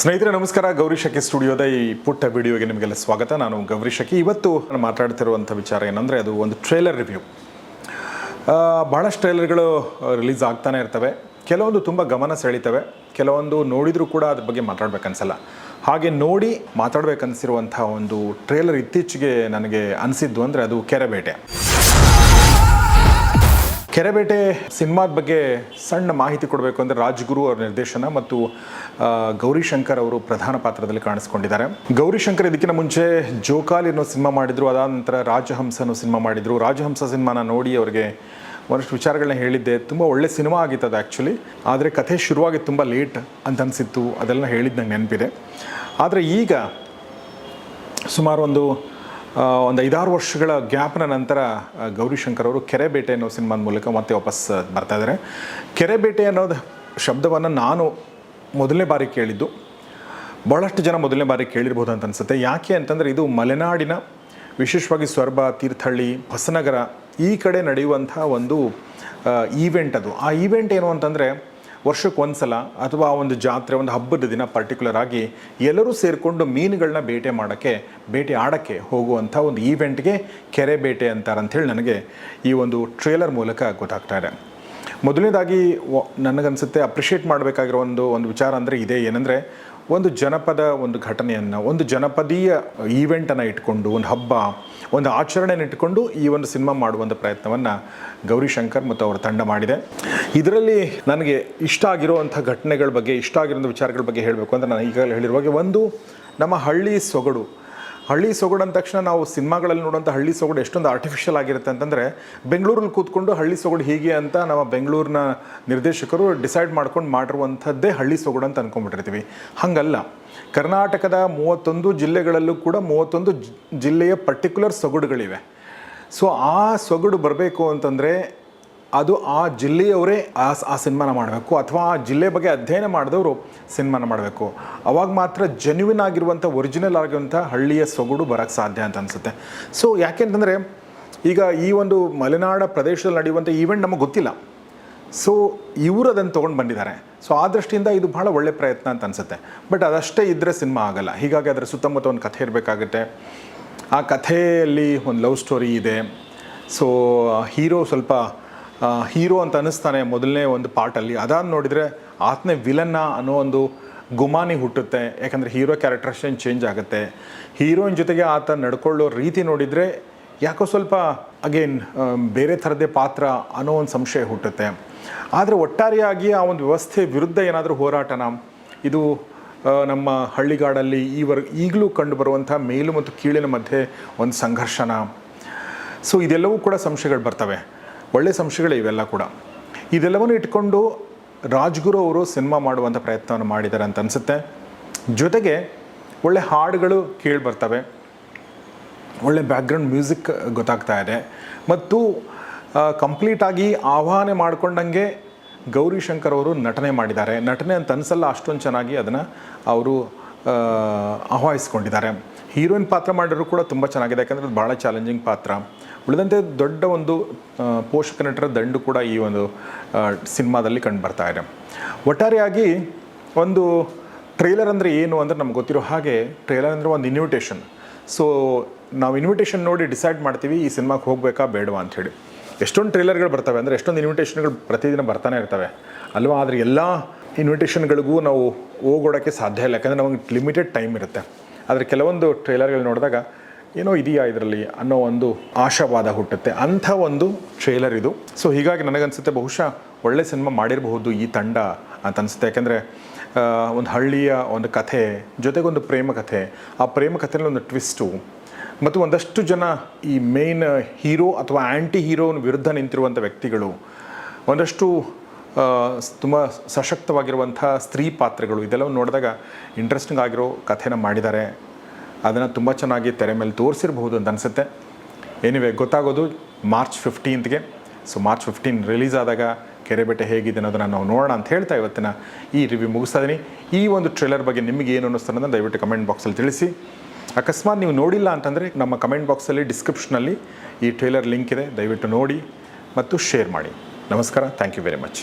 ಸ್ನೇಹಿತರೆ, ನಮಸ್ಕಾರ. ಗೌರಿ ಶಕಿ ಸ್ಟುಡಿಯೋದ ಈ ಪುಟ್ಟ ವಿಡಿಯೋಗೆ ನಿಮಗೆಲ್ಲ ಸ್ವಾಗತ. ನಾನು ಗೌರಿ ಶಕಿ ಇವತ್ತು ನಾನು ಮಾತಾಡ್ತಿರುವಂಥ ವಿಚಾರ ಏನಂದರೆ, ಅದು ಒಂದು ಟ್ರೇಲರ್ ರಿವ್ಯೂ. ಭಾಳಷ್ಟು ಟ್ರೇಲರ್ಗಳು ರಿಲೀಸ್ ಆಗ್ತಾನೆ ಇರ್ತವೆ. ಕೆಲವೊಂದು ತುಂಬ ಗಮನ ಸೆಳೀತವೆ. ಕೆಲವೊಂದು ನೋಡಿದರೂ ಕೂಡ ಅದ್ರ ಬಗ್ಗೆ ಮಾತಾಡ್ಬೇಕನ್ಸಲ್ಲ. ಹಾಗೆ ನೋಡಿ ಮಾತಾಡ್ಬೇಕನ್ಸಿರುವಂಥ ಒಂದು ಟ್ರೇಲರ್ ಇತ್ತೀಚೆಗೆ ನನಗೆ ಅನಿಸಿದ್ದು ಅಂದರೆ ಅದು ಕೆರೆಬೇಟೆ ಕೆರೆಬೇಟೆ ಸಿನಿಮಾದ ಬಗ್ಗೆ ಸಣ್ಣ ಮಾಹಿತಿ ಕೊಡಬೇಕು ಅಂದರೆ ರಾಜ್ಗುರು ಅವರ ನಿರ್ದೇಶನ ಮತ್ತು ಗೌರಿಶಂಕರ್ ಗೌರಿ ಶಂಕರ್ ಅವರು ಪ್ರಧಾನ ಪಾತ್ರದಲ್ಲಿ ಕಾಣಿಸ್ಕೊಂಡಿದ್ದಾರೆ. ಗೌರಿಶಂಕರ್ ಇದಕ್ಕಿಂತ ಮುಂಚೆ ಜೋಕಾಲಿ ಅನ್ನೋ ಸಿನಿಮಾ ಮಾಡಿದರು ಅದಾದ ನಂತರ ರಾಜಹಂಸ ಅನ್ನೋ ಸಿನಿಮಾ ಮಾಡಿದರು. ರಾಜಹಂಸ ಸಿನಿಮಾನ ನೋಡಿ ಅವರಿಗೆ ಒಂದಷ್ಟು ವಿಚಾರಗಳನ್ನ ಹೇಳಿದ್ದೆ. ತುಂಬ ಒಳ್ಳೆ ಸಿನಿಮಾ ಆಗಿತ್ತು ಅದು ಆ್ಯಕ್ಚುಲಿ ಆದರೆ ಕಥೆ ಶುರುವಾಗಿ ತುಂಬ ಲೇಟ್ ಅಂತ ಅನಿಸಿತ್ತು. ಅದೆಲ್ಲ ಹೇಳಿದ್ದು ನಂಗೆ ನೆನಪಿದೆ. ಆದರೆ ಈಗ ಸುಮಾರು ಒಂದು ಒಂದು ಐದಾರು ವರ್ಷಗಳ ಗ್ಯಾಪ್ನ ನಂತರ ಗೌರಿಶಂಕರ್ ಅವರು ಕೆರೆಬೇಟೆ ಅನ್ನೋ ಸಿನಿಮಾದ ಮೂಲಕ ಮತ್ತೆ ವಾಪಸ್ ಬರ್ತಾ ಇದ್ದಾರೆ ಕೆರೆಬೇಟೆ ಅನ್ನೋದು ಶಬ್ದವನ್ನು ನಾನು ಮೊದಲನೇ ಬಾರಿ ಕೇಳಿದ್ದು. ಭಾಳಷ್ಟು ಜನ ಮೊದಲನೇ ಬಾರಿ ಕೇಳಿರ್ಬೋದು ಅಂತ ಅನಿಸುತ್ತೆ. ಯಾಕೆ ಅಂತಂದರೆ, ಇದು ಮಲೆನಾಡಿನ ವಿಶೇಷವಾಗಿ ಸ್ವರ್ಬ ತೀರ್ಥಹಳ್ಳಿ, ಹೊಸನಗರ ಈ ಕಡೆ ನಡೆಯುವಂಥ ಒಂದು ಈವೆಂಟ್ ಅದು. ಆ ಈವೆಂಟ್ ಏನು ಅಂತಂದರೆ ವರ್ಷಕ್ಕೆ ಒಂದು ಸಲ ಅಥವಾ ಒಂದು ಜಾತ್ರೆ, ಒಂದು ಹಬ್ಬದ ದಿನ ಪರ್ಟಿಕ್ಯುಲರ್ ಆಗಿ ಎಲ್ಲರೂ ಸೇರಿಕೊಂಡು ಮೀನುಗಳನ್ನ ಬೇಟೆ ಮಾಡೋಕ್ಕೆ, ಬೇಟೆ ಆಡೋಕ್ಕೆ ಹೋಗುವಂಥ ಒಂದು ಈವೆಂಟ್ಗೆ ಕೆರೆ ಬೇಟೆ ಅಂತಾರೆ ಅಂಥೇಳಿ ನನಗೆ ಈ ಒಂದು ಟ್ರೇಲರ್ ಮೂಲಕ ಗೊತ್ತಾಗ್ತಾ ಇದೆ. ಮೊದಲನೇದಾಗಿ ನನಗನ್ಸುತ್ತೆ ಅಪ್ರಿಷಿಯೇಟ್ ಮಾಡಬೇಕಾಗಿರೋ ಒಂದು ಒಂದು ವಿಚಾರ ಅಂದರೆ ಇದೆ ಏನಂದರೆ ಒಂದು ಜನಪದ ಒಂದು ಘಟನೆಯನ್ನು, ಒಂದು ಜನಪದೀಯ ಈವೆಂಟನ್ನು ಇಟ್ಕೊಂಡು, ಒಂದು ಹಬ್ಬ, ಒಂದು ಆಚರಣೆಯನ್ನು ಇಟ್ಕೊಂಡು ಈ ಒಂದು ಸಿನಿಮಾ ಮಾಡುವಂಥ ಪ್ರಯತ್ನವನ್ನು ಗೌರಿ ಶಂಕರ್ ಮತ್ತು ಅವರ ತಂಡ ಮಾಡಿದೆ. ಇದರಲ್ಲಿ ನನಗೆ ಇಷ್ಟ ಆಗಿರುವಂಥ ಘಟನೆಗಳ ಬಗ್ಗೆ, ಇಷ್ಟ ಆಗಿರೋ ವಿಚಾರಗಳ ಬಗ್ಗೆ ಹೇಳಬೇಕು ಅಂದರೆ ನಾನು ಈಗಾಗಲೇ ಹೇಳಿರುವಾಗೆ ಒಂದು ನಮ್ಮ ಹಳ್ಳಿ ಸೊಗಡು ಹಳ್ಳಿ ಸೊಗಡು ಅಂದ ತಕ್ಷಣ ನಾವು ಸಿನಿಮಾಗಳಲ್ಲಿ ನೋಡುವಂಥ ಹಳ್ಳಿ ಸೊಗಡು ಎಷ್ಟೊಂದು ಆರ್ಟಿಫಿಷಿಯಲ್ ಆಗಿರುತ್ತೆ ಅಂತಂದರೆ ಬೆಂಗಳೂರಲ್ಲಿ ಕೂತ್ಕೊಂಡು ಹಳ್ಳಿ ಸೊಗಡು ಹೀಗೆ ಅಂತ ನಮ್ಮ ಬೆಂಗಳೂರಿನ ನಿರ್ದೇಶಕರು ಡಿಸೈಡ್ ಮಾಡ್ಕೊಂಡು ಮಾಡಿರುವಂಥದ್ದೇ ಹಳ್ಳಿ ಸೊಗಡು ಅಂತ ಅಂದ್ಕೊಂಡ್ಬಿಟ್ಟಿರ್ತೀವಿ ಹಾಗಲ್ಲ. ಕರ್ನಾಟಕದ ಮೂವತ್ತೊಂದು ಜಿಲ್ಲೆಗಳಲ್ಲೂ ಕೂಡ ಮೂವತ್ತೊಂದು ಜಿಲ್ಲೆಯ ಪರ್ಟಿಕ್ಯುಲರ್ ಸೊಗಡುಗಳಿವೆ. ಸೊ ಆ ಸೊಗಡು ಬರಬೇಕು ಅಂತಂದರೆ ಅದು ಆ ಜಿಲ್ಲೆಯವರೇ ಆ ಆ ಸಿನಿಮಾನ ಮಾಡಬೇಕು, ಅಥವಾ ಆ ಜಿಲ್ಲೆ ಬಗ್ಗೆ ಅಧ್ಯಯನ ಮಾಡಿದವರು ಸಿನಿಮಾನ ಮಾಡಬೇಕು. ಅವಾಗ ಮಾತ್ರ ಜೆನ್ಯುವಿನ್ ಆಗಿರುವಂಥ ಒರಿಜಿನಲ್ ಆಗಿರುವಂಥ ಹಳ್ಳಿಯ ಸೊಗಡು ಬರೋಕ್ಕೆ ಸಾಧ್ಯ ಅಂತ ಅನಿಸುತ್ತೆ. ಸೊ ಯಾಕೆಂತಂದರೆ ಈಗ ಈ ಒಂದು ಮಲೆನಾಡ ಪ್ರದೇಶದಲ್ಲಿ ನಡೆಯುವಂಥ ಈವೆಂಟ್ ನಮಗೆ ಗೊತ್ತಿಲ್ಲ. ಸೊ ಇವರು ಅದನ್ನು ತೊಗೊಂಡು ಬಂದಿದ್ದಾರೆ. ಸೊ ಆ ದೃಷ್ಟಿಯಿಂದ ಇದು ಭಾಳ ಒಳ್ಳೆ ಪ್ರಯತ್ನ ಅಂತ ಅನಿಸುತ್ತೆ. ಬಟ್ ಅದಷ್ಟೇ ಇದ್ದರೆ ಸಿನಿಮಾ ಆಗಲ್ಲ. ಹೀಗಾಗಿ ಅದರ ಸುತ್ತಮುತ್ತ ಒಂದು ಕಥೆ ಇರಬೇಕಾಗುತ್ತೆ. ಆ ಕಥೆಯಲ್ಲಿ ಒಂದು ಲವ್ ಸ್ಟೋರಿ ಇದೆ. ಸೊ ಹೀರೋ ಸ್ವಲ್ಪ ಹೀರೋ ಅಂತ ಅನ್ನಿಸ್ತಾನೆ ಮೊದಲನೇ ಒಂದು ಪಾರ್ಟಲ್ಲಿ. ಅದಾದ ನೋಡಿದರೆ ಆತನೇ ವಿಲನ್ನ ಅನ್ನೋ ಒಂದು ಗುಮಾನಿ ಹುಟ್ಟುತ್ತೆ. ಯಾಕಂದರೆ ಹೀರೋ ಕ್ಯಾರೆಕ್ಟರೇಷನ್ ಚೇಂಜ್ ಆಗುತ್ತೆ. ಹೀರೋಯಿನ್ ಜೊತೆಗೆ ಆತ ನಡ್ಕೊಳ್ಳೋ ರೀತಿ ನೋಡಿದರೆ ಯಾಕೋ ಸ್ವಲ್ಪ ಅಗೇನ್ ಬೇರೆ ಥರದೇ ಪಾತ್ರ ಅನ್ನೋ ಒಂದು ಸಂಶಯ ಹುಟ್ಟುತ್ತೆ. ಆದರೆ ಒಟ್ಟಾರೆಯಾಗಿ ಆ ಒಂದು ವ್ಯವಸ್ಥೆ ವಿರುದ್ಧ ಏನಾದರೂ ಹೋರಾಟನ? ಇದು ನಮ್ಮ ಹಳ್ಳಿಗಾಡಲ್ಲಿ ಈವರ್ ಈಗಲೂ ಕಂಡುಬರುವಂಥ ಮೇಲು ಮತ್ತು ಕೀಳಿನ ಮಧ್ಯೆ ಒಂದು ಸಂಘರ್ಷನ? ಸೊ ಇದೆಲ್ಲವೂ ಕೂಡ ಸಂಶಯಗಳು ಬರ್ತವೆ. ಒಳ್ಳೆ ಸಂಶಯಗಳೇ ಇವೆಲ್ಲ ಕೂಡ. ಇದೆಲ್ಲವನ್ನು ಇಟ್ಕೊಂಡು ರಾಜ್ಗುರು ಅವರು ಸಿನಿಮಾ ಮಾಡುವಂಥ ಪ್ರಯತ್ನವನ್ನು ಮಾಡಿದ್ದಾರೆ ಅಂತ ಅನಿಸುತ್ತೆ. ಜೊತೆಗೆ ಒಳ್ಳೆ ಹಾಡುಗಳು ಕೇಳಿ ಬರ್ತವೆ. ಒಳ್ಳೆ ಬ್ಯಾಕ್ಗ್ರೌಂಡ್ ಮ್ಯೂಸಿಕ್ ಗೊತ್ತಾಗ್ತಾ ಇದೆ. ಮತ್ತು ಕಂಪ್ಲೀಟಾಗಿ ಆಹ್ವಾನ ಮಾಡ್ಕೊಂಡಂಗೆ ಗೌರಿ ಶಂಕರ್ ಅವರು ನಟನೆ ಮಾಡಿದ್ದಾರೆ. ನಟನೆ ಅಂತ ಅನಿಸಲ್ಲ, ಅಷ್ಟೊಂದು ಚೆನ್ನಾಗಿ ಅದನ್ನು ಅವರು ಆಹ್ವಾನಿಸ್ಕೊಂಡಿದ್ದಾರೆ. ಹೀರೋಯಿನ್ ಪಾತ್ರ ಮಾಡಿದ್ರು ಕೂಡ ತುಂಬ ಚೆನ್ನಾಗಿದೆ, ಯಾಕಂದರೆ ಅದು ಭಾಳ ಚಾಲೆಂಜಿಂಗ್ ಪಾತ್ರ. ಉಳಿದಂತೆ ದೊಡ್ಡ ಒಂದು ಪೋಷಕ ನಟರ ದಂಡು ಕೂಡ ಈ ಒಂದು ಸಿನಿಮಾದಲ್ಲಿ ಕಂಡು ಬರ್ತಾ ಇದೆ. ಒಟ್ಟಾರೆಯಾಗಿ ಒಂದು ಟ್ರೇಲರ್ ಅಂದರೆ ಏನು ಅಂದರೆ ನಮ್ಗೆ ಗೊತ್ತಿರೋ ಹಾಗೆ ಟ್ರೇಲರ್ ಅಂದರೆ ಒಂದು ಇನ್ವಿಟೇಷನ್ ಸೊ ನಾವು ಇನ್ವಿಟೇಷನ್ ನೋಡಿ ಡಿಸೈಡ್ ಮಾಡ್ತೀವಿ, ಈ ಸಿನಿಮಾಗೆ ಹೋಗಬೇಕಾ, ಬೇಡವಾ ಅಂಥೇಳಿ ಎಷ್ಟೊಂದು ಟ್ರೇಲರ್ಗಳು ಬರ್ತವೆ ಅಂದರೆ ಎಷ್ಟೊಂದು ಇನ್ವಿಟೇಷನ್ಗಳು ಪ್ರತಿದಿನ ಬರ್ತಾನೆ ಇರ್ತವೆ. ಅಲ್ವಾ? ಆದರೆ ಎಲ್ಲ ಇನ್ವಿಟೇಷನ್ಗಳಿಗೂ ನಾವು ಹೋಗೋಡೋಕ್ಕೆ ಸಾಧ್ಯ ಇಲ್ಲ, ಯಾಕಂದರೆ ನಮಗೆ ಲಿಮಿಟೆಡ್ ಟೈಮ್ ಇರುತ್ತೆ. ಆದರೆ ಕೆಲವೊಂದು ಟ್ರೇಲರ್ಗಳು ನೋಡಿದಾಗ ಏನೋ ಇದೆಯಾ ಇದರಲ್ಲಿ ಅನ್ನೋ ಒಂದು ಆಶಾವಾದ ಹುಟ್ಟುತ್ತೆ. ಅಂಥ ಒಂದು ಟ್ರೇಲರ್ ಇದು. ಸೊ ಹೀಗಾಗಿ ನನಗನ್ಸುತ್ತೆ ಬಹುಶಃ ಒಳ್ಳೆ ಸಿನಿಮಾ ಮಾಡಿರಬಹುದು ಈ ತಂಡ ಅಂತ ಅನಿಸುತ್ತೆ. ಯಾಕೆಂದರೆ ಒಂದು ಹಳ್ಳಿಯ ಒಂದು ಕಥೆ, ಜೊತೆಗೊಂದು ಪ್ರೇಮ ಕಥೆ. ಆ ಪ್ರೇಮ ಕಥೆಯಲ್ಲಿ ಒಂದು ಟ್ವಿಸ್ಟು ಮತ್ತು ಒಂದಷ್ಟು ಜನ ಈ ಮೇನ್ ಹೀರೋ ಅಥವಾ ಆ್ಯಂಟಿ ಹೀರೋನ ವಿರುದ್ಧ ನಿಂತಿರುವಂಥ ವ್ಯಕ್ತಿಗಳು ಒಂದಷ್ಟು ತುಂಬ ಸಶಕ್ತವಾಗಿರುವಂಥ ಸ್ತ್ರೀ ಪಾತ್ರಗಳು ಇದೆಲ್ಲ ನೋಡಿದಾಗ ಇಂಟ್ರೆಸ್ಟಿಂಗ್ ಆಗಿರೋ ಕಥೆನ ಮಾಡಿದ್ದಾರೆ. ಅದನ್ನು ತುಂಬ ಚೆನ್ನಾಗಿ ತೆರೆ ಮೇಲೆ ತೋರಿಸಿರಬಹುದು ಅಂತ ಅನಿಸುತ್ತೆ. ಎನಿವೆ ಗೊತ್ತಾಗೋದು ಮಾರ್ಚ್ ಫಿಫ್ಟೀನ್ತ್ಗೆ ಸೊ ಮಾರ್ಚ್ ಫಿಫ್ಟೀನ್ ರಿಲೀಸ್ ಆದಾಗ ಕೆರೆಬೇಟೆ ಹೇಗಿದೆ ಅನ್ನೋದನ್ನು ನಾವು ನೋಡೋಣ ಅಂತ ಹೇಳ್ತಾ ಇವತ್ತಿನ ಈ ರಿವ್ಯೂ ಮುಗಿಸ್ತಾ ಇದ್ದೀನಿ ಈ ಒಂದು ಟ್ರೇಲರ್ ಬಗ್ಗೆ ನಿಮಗೆ ಏನು ಅನ್ನಿಸ್ತು ಅಂದರೆ ದಯವಿಟ್ಟು ಕಮೆಂಟ್ ಬಾಕ್ಸಲ್ಲಿ ತಿಳಿಸಿ. ಅಕಸ್ಮಾತ್ ನೀವು ನೋಡಿಲ್ಲ ಅಂತಂದರೆ ನಮ್ಮ ಕಮೆಂಟ್ ಬಾಕ್ಸಲ್ಲಿ ಡಿಸ್ಕ್ರಿಪ್ಷನಲ್ಲಿ ಈ ಟ್ರೇಲರ್ ಲಿಂಕ್ ಇದೆ. ದಯವಿಟ್ಟು ನೋಡಿ ಮತ್ತು ಶೇರ್ ಮಾಡಿ. ನಮಸ್ಕಾರ. Thank you very much